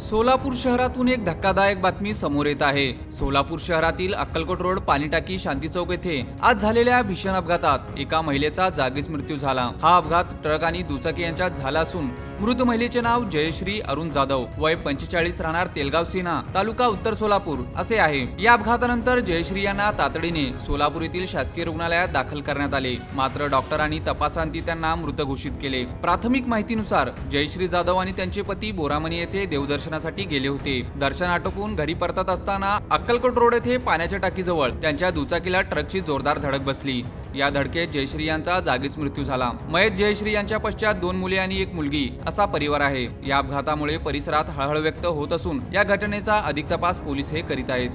सोलापूर शहरातून एक धक्कादायक बातमी समोर येत आहे. सोलापूर शहरातील अक्कलकोट रोड पाणीटाकी शांती चौक येथे आज झालेल्या भीषण अपघातात एका महिलेचा जागीच मृत्यू झाला. हा अपघात ट्रक आणि दुचाकी यांच्यात झाला असून मृत महिलेचे नाव जयश्री अरुण जाधव. वय पंचेचाळीस राहणार तेलगाव सीना तालुका उत्तर सोलापूर असे आहे. या अपघातानंतर जयश्री यांना तातडीने सोलापूर येथील शासकीय रुग्णालयात दाखल करण्यात आले. मात्र डॉक्टरांनी तपासांती त्यांना मृत घोषित केले. प्राथमिक माहितीनुसार जयश्री जाधव आणि त्यांचे पती बोरामणी येथे देवदर्शनासाठी गेले होते. दर्शन आटोपून घरी परतत असताना अक्कलकोट रोड येथे पाण्याच्या टाकीजवळ त्यांच्या दुचाकीला ट्रकची जोरदार धडक बसली. या धडकेत जयश्री यांचा जागीच मृत्यू झाला. मयत जयश्री यांच्या पश्चात दोन मुले आणि एक मुलगी असा परिवार आहे. या अपघातामुळे परिसरात हळहळ व्यक्त होत असून या घटनेचा अधिक तपास पोलीस हे करीत आहेत.